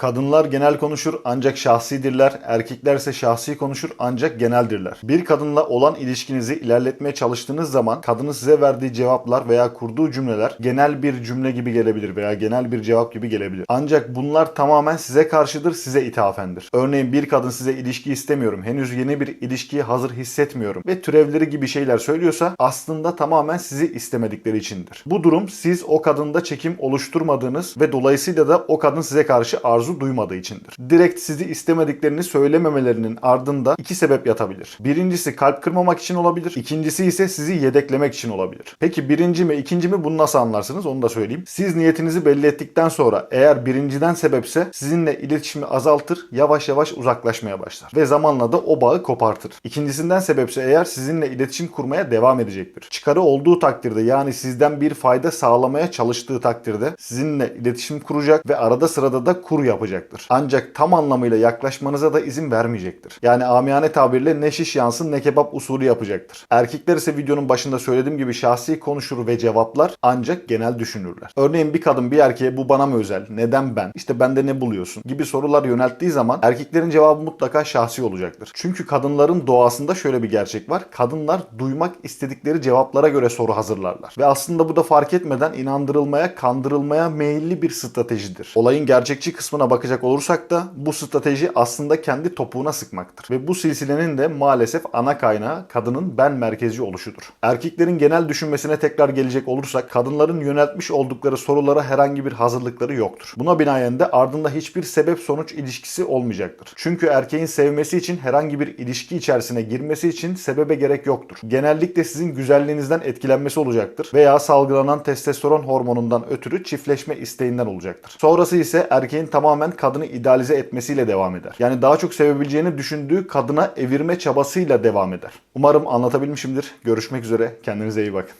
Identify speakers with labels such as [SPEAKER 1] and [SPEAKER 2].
[SPEAKER 1] Kadınlar genel konuşur ancak şahsidirler, erkeklerse şahsi konuşur ancak geneldirler. Bir kadınla olan ilişkinizi ilerletmeye çalıştığınız zaman kadının size verdiği cevaplar veya kurduğu cümleler genel bir cümle gibi gelebilir veya genel bir cevap gibi gelebilir. Ancak bunlar tamamen size karşıdır, size ithafendir. Örneğin bir kadın size ilişki istemiyorum, henüz yeni bir ilişkiye hazır hissetmiyorum ve türevleri gibi şeyler söylüyorsa aslında tamamen sizi istemedikleri içindir. Bu durum siz o kadında çekim oluşturmadığınız ve dolayısıyla da o kadın size karşı arzu duymadığı içindir. Direkt sizi istemediklerini söylememelerinin ardında iki sebep yatabilir. Birincisi kalp kırmamak için olabilir. İkincisi ise sizi yedeklemek için olabilir. Peki birinci mi ikinci mi bunu nasıl anlarsınız onu da söyleyeyim. Siz niyetinizi belli ettikten sonra eğer birinciden sebepse sizinle iletişimi azaltır yavaş yavaş uzaklaşmaya başlar. Ve zamanla da o bağı kopartır. İkincisinden sebepse eğer sizinle iletişim kurmaya devam edecektir. Çıkarı olduğu takdirde yani sizden bir fayda sağlamaya çalıştığı takdirde sizinle iletişim kuracak ve arada sırada da kur yapacaktır. Ancak tam anlamıyla yaklaşmanıza da izin vermeyecektir. Yani amiyane tabirle ne şiş yansın ne kebap usulü yapacaktır. Erkekler ise videonun başında söylediğim gibi şahsi konuşur ve cevaplar ancak genel düşünürler. Örneğin bir kadın bir erkeğe bu bana mı özel, neden ben, işte bende ne buluyorsun gibi sorular yönelttiği zaman erkeklerin cevabı mutlaka şahsi olacaktır. Çünkü kadınların doğasında şöyle bir gerçek var. Kadınlar duymak istedikleri cevaplara göre soru hazırlarlar. Ve aslında bu da fark etmeden inandırılmaya, kandırılmaya meyilli bir stratejidir. Olayın gerçekçi kısmına bakacak olursak da bu strateji aslında kendi topuğuna sıkmaktır. Ve bu silsilenin de maalesef ana kaynağı kadının ben merkezci oluşudur. Erkeklerin genel düşünmesine tekrar gelecek olursak kadınların yöneltmiş oldukları sorulara herhangi bir hazırlıkları yoktur. Buna binaen de ardında hiçbir sebep sonuç ilişkisi olmayacaktır. Çünkü erkeğin sevmesi için herhangi bir ilişki içerisine girmesi için sebebe gerek yoktur. Genellikle sizin güzelliğinizden etkilenmesi olacaktır veya salgılanan testosteron hormonundan ötürü çiftleşme isteğinden olacaktır. Sonrası ise erkeğin tamamen kadını idealize etmesiyle devam eder. Yani daha çok sevebileceğini düşündüğü kadına evirme çabasıyla devam eder. Umarım anlatabilmişimdir. Görüşmek üzere. Kendinize iyi bakın.